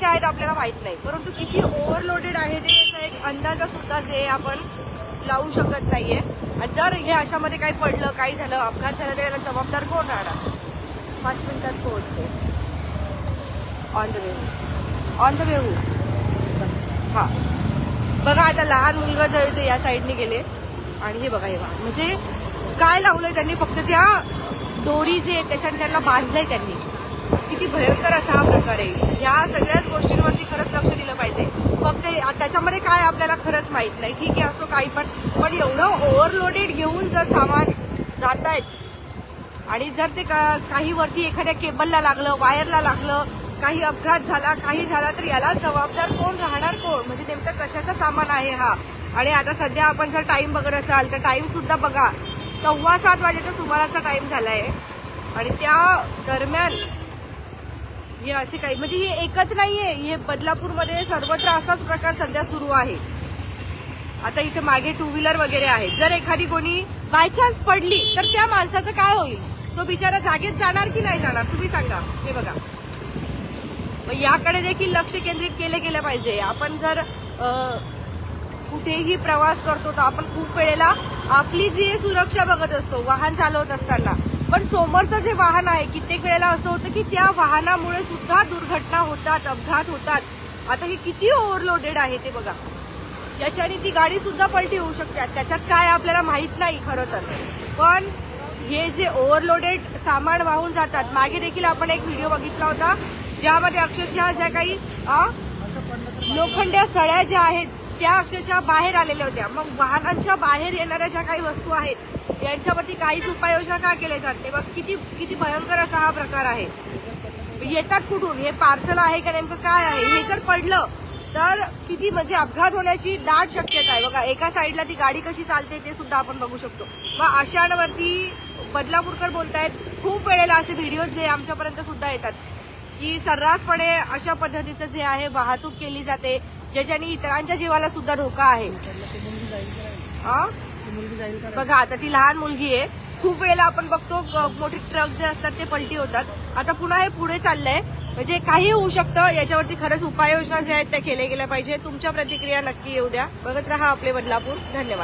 कशाचे आहेत आपल्याला माहीत नाही. परंतु किती ओव्हरलोडेड आहे ते याचा एक अंदाजा सुद्धा जे आपण लावू शकत नाहीये. आणि जर हे अशामध्ये काही पडलं काही झालं अपघात झाला तर याला जबाबदार कोण राहणार? पाच मिनिटात पोहोचते. On the way on the way हा. बघा आता लहान मुलगा जर ते या साईडने गेले. आणि हे बघा हे म्हणजे काय लावलंय त्यांनी? फक्त त्या दोरी जे आहे त्याच्याने त्यांना बांधलंय त्यांनी. किती भयंकर असा हा प्रकार आहे. ह्या सगळ्याच गोष्टींवरती खरंच लक्ष दिलं पाहिजे. फक्त त्याच्यामध्ये काय आपल्याला खरंच माहीत नाही. ठीक आहे असो काही पण. पण एवढं ओव्हरलोडेड घेऊन जर सामान जात आहेत आणि जर ते का- काही वरती एखाद्या केबलला लागलं वायरला लागलं काही अपघात झाला काही झाला तर याला जबाबदार कोण राहणार कोण? म्हणजे नेमकं कशाचं सामान आहे हा? आणि आता सध्या आपण जर टाईम बघत असाल तर टाईमसुद्धा बघा. सव्वा सात वाजेच्या सुमाराचा टाईम झाला आहे आणि त्या दरम्यान हे असे काही म्हणजे हे एकच नाहीये. हे बदलापूरमध्ये सर्वत्र असाच प्रकार सध्या सुरू आहे. आता इथे मागे टू व्हीलर वगैरे आहेत. जर एखादी कोणी बाय चान्स पडली तर त्या माणसाचं काय होईल? तो बिचारा जागेत जाणार की नाही जाणार? तुम्ही सांगा. हे बघा. मग याकडे देखील लक्ष केंद्रित केले गेलं पाहिजे. आपण जर कुठेही प्रवास करतो तर आपण खूप वेळेला आपली जी सुरक्षा बघत असतो वाहन चालवत असताना. पण समोरचं जे वाहन आहे कित्येक वेळेला असं होतं की त्या वाहनामुळे सुद्धा दुर्घटना होतात अपघात होतात. आता हे किती ओव्हरलोडेड आहे ते बघा. याच्याने ती गाडी सुद्धा पलटी होऊ शकते. त्याच्यात काय आपल्याला माहीत नाही खरं तर. पण हे जे ओव्हरलोडेड सामान वाहून जातात मागे देखील आपण एक व्हिडिओ बघितला होता ज्यामध्ये अक्षरशः ज्या काही लोखंड्या सळ्या ज्या आहेत त्या अक्षरशः बाहेर आलेल्या होत्या. मग वाहनांच्या बाहेर येणाऱ्या ज्या काही वस्तू आहेत यांच्यावरती काहीच उपाययोजना का केल्या जाते मग किती किती भयंकर असा हा प्रकार आहे. येतात कुठून? हे पार्सल आहे का नेमकं काय आहे? हे जर पडलं तर किती म्हणजे अपघात होण्याची दाट शक्यता आहे. बघा एका साईडला ती गाडी कशी चालते ते सुद्धा आपण बघू शकतो. मग अशांवरती बदलापूरकर बोलतायत खूप वेळेला असे व्हिडिओ जे आमच्यापर्यंत सुद्धा येतात की सर्रासपणे अशा पद्धतीचं जे आहे वाहतूक केली जाते. ज्याच्याने इतरांच्या जीवाला सुद्धा धोका आहे. हा? बघा आता ती लहान मुलगी आहे. खूप वेळेला आपण बघतो मोठे ट्रक जे असतात ते पलटी होतात. आता पुन्हा हे पुढे चाललंय. म्हणजे काही होऊ शकतं. याच्यावरती खरंच उपाययोजना ज्या आहेत त्या केल्या गेल्या पाहिजे तुमच्या प्रतिक्रिया नक्की येऊ द्या. बघत राहा आपले बदलापूर. धन्यवाद.